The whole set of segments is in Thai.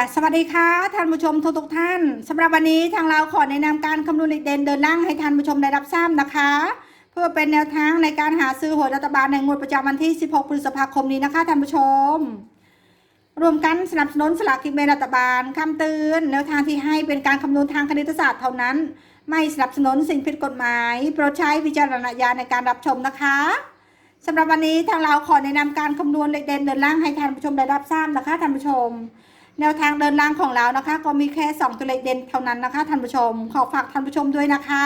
จะสวัสดีค่ะท่านผู้ชมทุกทุกท่านสำหรับวันนี้ทางเราขอแนะนำการคำนวณเลขเด่นเดินล่างให้ท่านผู้ชมได้รับทราบนะคะ เพื่อเป็นแนวทางในการหาซื้อหวยรัฐบาลในงวดประจำวันที่ 16 พฤษภาคมนี้นะคะท่านผู้ชม รวมกันสนับสนุนสลากกินแบ่งรัฐบาลคำเตือนแนวทางที่ให้เป็นการคำนวณทางคณิตศาสตร์เท่านั้น ไม่สนับสนุนสิ่งผิดกฎหมายโปรดใช้วิจารณญาณในการรับชมนะคะสำหรับวันนี้ทางเราขอแนะนำการคำนวณเลขเด่นเดินล่างให้ท่านผู้ชมได้รับทราบนะคะท่านผู้ชม แนวทางเดินล่างของเรานะคะ ก็มีแค่ 2 ตัวเลขเด่นเท่านั้นนะคะท่านผู้ชม ขอฝากท่านผู้ชมด้วยนะคะ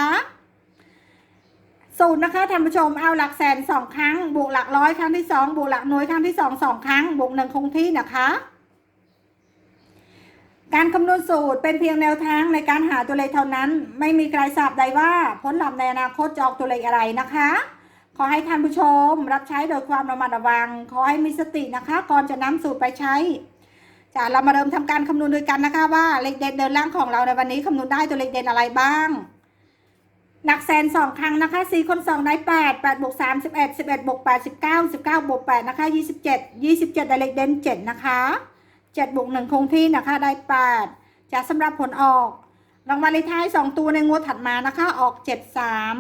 สูตรนะคะท่านผู้ชมเอาหลักแสนสองครั้ง บวกหลักร้อยครั้งที่สองบวกหลักหน่วยครั้งที่สองสองครั้ง บวกหนึ่งคงที่นะคะ การคำนวณสูตรเป็นเพียงแนวทางในการหาตัวเลขเท่านั้น ไม่มีใครทราบใดว่าผลลัพธ์ในอนาคตจะออกตัวเลขอะไรนะคะ ขอให้ท่านผู้ชมรับใช้โดยความระมัดระวัง ขอให้มีสตินะคะ ก่อนจะนำสูตรไปใช้ จะเรามาเริ่มทำการคำนวณด้วยกันนะคะว่าเลขเด่นเดินล่างของเราในวันนี้คำนวณได้ตัวเลขเด่นอะไรบ้างหลักแสนสองครั้งนะคะสี่คนสองได้แปดแปดบวกสามสิบเอ็ดสิบเอ็ดบวกแปดสิบเก้าสิบเก้าบวกแปดนะคะยี่สิบเจ็ดยี่สิบเจ็ดได้เลขเด่นเจ็ดนะคะเจ็ดบวกหนึ่งคงที่นะคะได้แปดจะสำหรับผลออกรางวัลเลขท้ายสองตัวในงวดถัดมานะคะออกเจ็ดสาม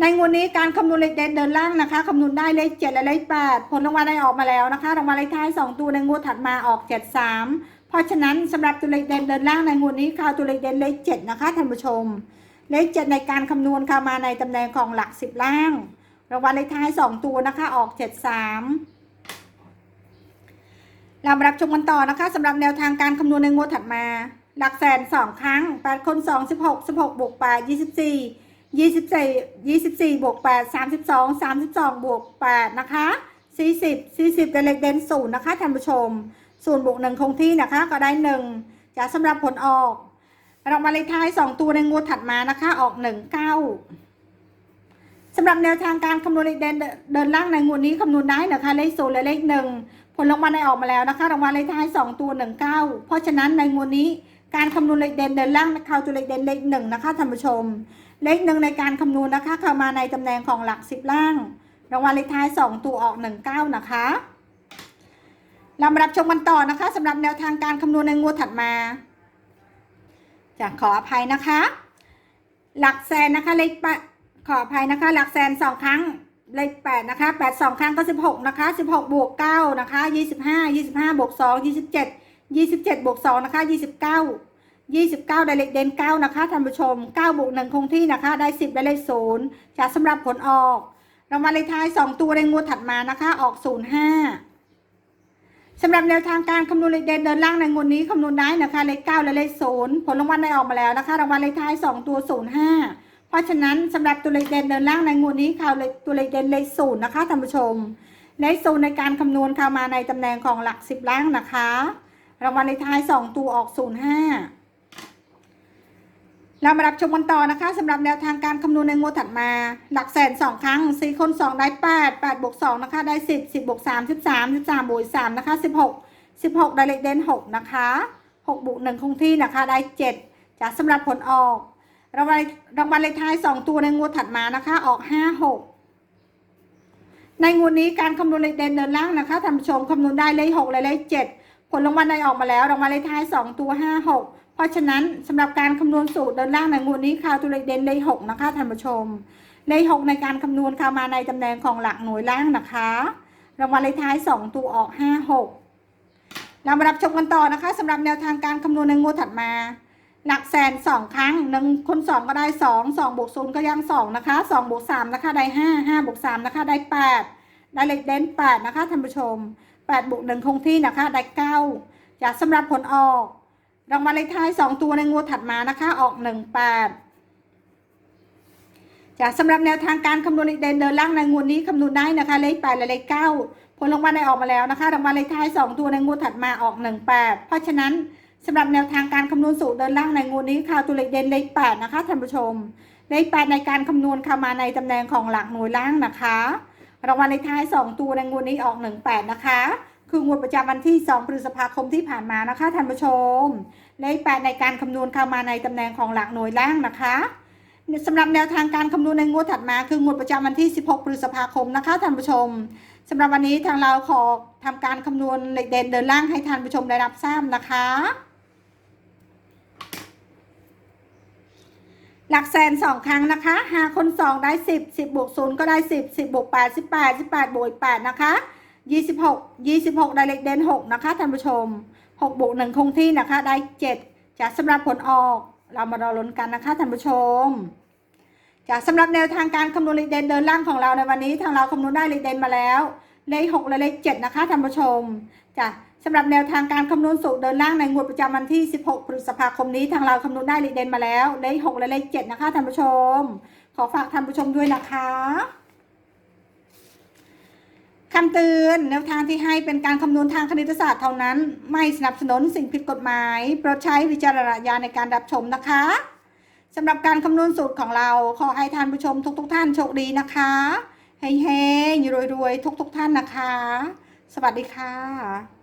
ในงวดนี้การคำนวณเลขเด่นเดินล่างนะคะคำนวณได้เลขเจ็ดและเลขแปดผลรางวัลได้ออกมาแล้วนะคะรางวัลเลขท้ายสองตัวในงวดถัดมาออกเจ็ดสามเพราะฉะนั้นสำหรับตัวเลขเด่นเดินล่างในงวดนี้ข่าตัวเลขเด่นเลขเจ็ดนะคะท่านผู้ชม เลขเจ็ดในการคำนวณเข้ามาในตำแหน่งของหลักสิบล่างรางวัลเลขท้ายสองตัวนะคะออกเจ็ดสามเรามารับชมกันต่อนะคะสำหรับแนวทางการคำนวณในงวดถัดมา หลักแสนสองครั้งแปดคนสองสิบหกสิบหกบวกแปดยี่สิบสี่ ยี่สิบสี่ยี่สิบสี่บวกแปดสามสิบสองสามสิบสองบวกแปดนะคะสี่สิบสี่สิบเป็นเลขเด่นศูนย์นะคะท่านผู้ชมศูนย์บวกหนึ่งคงที่นะคะ ก็ได้หนึ่งจะสำหรับผลออกรางวัลเลขท้าย2ตัวในงวดถัดมานะคะ ออก1 9สำหรับแนวทางการคำนวณเลขเดินเดินล่างในงวดนี้คำนวณได้นะคะ เลขศูนย์และเลขหนึ่งผลรางวัลได้ออกมาแล้วนะคะรางวัลเลขท้าย2ตัว1 9เพราะฉะนั้นในงวดนี้การคำนวณเลขเด่นเดินล่างเข้าตัวเลขเด่นเลขหนึ่งนะคะท่านผู้ชม เลขหนึ่งในการคำนวณนะคะเข้ามาในตำแหน่งของหลักสิบล่าง รางวัลเลขท้าย 2 ตัวออก 1 9 นะคะเรามารับชมกันต่อนะคะสำหรับแนวทางการคำนวณในงวดถัดมาจะขออภัยนะคะ หลักแสนนะคะเลขแปดขออภัยนะคะ หลักแสนสองครั้งเลขแปดนะคะแปดสองครั้งก็สิบหกนะคะสิบหกบวกเก้านะคะยี่สิบห้ายี่สิบห้าบวกสองยี่สิบเจ็ดยี่สิบเจ็ดบวกสองนะคะยี่สิบเก้า ยี่สิบเก้าได้เลขเด่นเก้านะคะท่านผู้ชมเก้าบวกหนึ่งคงที่นะคะ ได้สิบได้เลขศูนย์จะสำหรับผลออกรางวัลเลขท้ายสองตัวในงวดถัดมานะคะ ออกศูนย์ห้าสำหรับแนวทางการคำนวณเลขเด่นเดินล่างในงวดนี้คำนวณได้นะคะ เลขเก้าและเลขศูนย์ผลรางวัลได้ออกมาแล้วนะคะรางวัลเลขท้ายสองตัวศูนย์ห้าเพราะฉะนั้นสำหรับตัวเลขเด่นเดินล่างในงวดนี้ข่าวตัวเลขเด่นเลขศูนย์นะคะท่านผู้ชมเลขศูนย์ในการคำนวณเข้ามาในตำแหน่งของหลักสิบล่างนะคะรางวัลเลขท้ายสองตัวออกศูนย์ห้า เรามารับชมกันต่อนะคะสำหรับแนวทางการคำนวณในงวดถัดมา หลักแสนสองครั้งสี่คนสองได้แปดแปดบวกสองนะคะได้สิบสิบบวกสามสิบสามสิบสามบวกสามนะคะสิบหกสิบหกได้เลขเด่นหกนะคะหกบวกหนึ่งคงที่นะคะได้เจ็ดจะสำหรับผลออกรางวัลรางวัลเลขท้ายสองตัวในงวดถัดมานะคะออกห้าหกในงวดนี้การคำนวณเลขเด่นเดินล่างนะคะท่านผู้ชมคำนวณได้เลขหกและเลขเจ็ดผลรางวัลได้ออกมาแล้วรางวัลเลขท้ายสองตัวห้าหก เพราะฉะนั้นสำหรับการคำนวณสูตรเดินล่างในงวดนี้ข่าวตัวเลขเด่นเลขหกนะคะท่านผู้ชม เลขหกในการคำนวณเข้ามาในตำแหน่งของหลักหน่วยล่างนะคะรางวัลเลขท้ายสองตัวออกห้าหกเรามารับชมกันต่อนะคะสำหรับแนวทางการคำนวณในงวดถัดมา หลักแสนสองครั้งหนึ่งคนสองก็ได้สองสองบวกศูนย์ก็ยังสองนะคะสองบวกสามนะคะได้ห้าห้าบวกสามนะคะได้แปดได้เลขเด่นแปดนะคะท่านผู้ชมแปดบวกหนึ่งคงที่นะคะได้เก้าจะสำหรับผลออก รางวัลเลขท้ายสองตัวในงวดถัดมานะคะ ออกหนึ่งแปดจะสำหรับแนวทางการคำนวณเด่นเดินล่างในงวดนี้คำนวณได้นะคะ เลขแปดและเลขเก้าผลรางวัลได้ออกมาแล้วนะคะรางวัลเลขท้ายสองตัวในงวดถัดมาออกหนึ่งแปดเพราะฉะนั้นสำหรับแนวทางการคำนวณสูตรเดินล่างในงวดนี้ข่าวตัวเลขเด่นเลขแปดนะคะท่านผู้ชม เลขแปดในการคำนวณเข้ามาในตำแหน่งของหลักหน่วยล่างนะคะรางวัลเลขท้ายสองตัวในงวดนี้ออกหนึ่งแปดนะคะ คืองวดประจำวันที่ 2 พฤษภาคมที่ผ่านมานะคะท่านผู้ชม เลขแปดในการคำนวณเข้ามาในตำแหน่งของหลักหน่วยล่างนะคะสำหรับแนวทางการคำนวณในงวดถัดมา คืองวดประจำวันที่ 16 พฤษภาคมนะคะท่านผู้ชมสำหรับวันนี้ทางเราขอทำการคำนวณเล็กเด่นเดินล่างให้ท่านผู้ชมได้รับทราบนะคะ หลักแสนสองครั้งนะคะหาคนสองได้สิบสิบบวกศูนย์ก็ได้สิบสิบบวกแปดสิบแปดสิบแปดบวกแปดนะคะ ยี่สิบหกยี่สิบหกได้เลขเด่นหกนะคะท่านผู้ชมหกบวกหนึ่งคงที่นะคะ ได้เจ็ดจากสำหรับผลออก เรามารอลุ้นกันนะคะท่านผู้ชมจากสำหรับแนวทางการคำนวณเลขเด่นเดินล่างของเราในวันนี้ ทางเราคำนวณได้เลขเด่นมาแล้ว เลขหกและเลขเจ็ดนะคะท่านผู้ชมจ้ะสำหรับแนวทางการคำนวณสูตรเดินล่างในงวดประจำวันที่ 16 พฤษภาคมนี้ ทางเราคำนวณได้เลขเด่นมาแล้ว เลขหกและเลขเจ็ดนะคะท่านผู้ชม ขอฝากท่านผู้ชมด้วยนะคะ คำเตือนแนวทางที่ให้เป็นการคำนวณทางคณิตศาสตร์เท่านั้น ไม่สนับสนุนสิ่งผิดกฎหมาย โปรดใช้วิจารณญาณในการรับชมนะคะสำหรับการคำนวณสูตรของเราขอให้ท่านผู้ชมทุกๆทท่านโชคดีนะคะเฮ้ยๆรวยๆทุกๆทท่านนะคะ สวัสดีค่ะ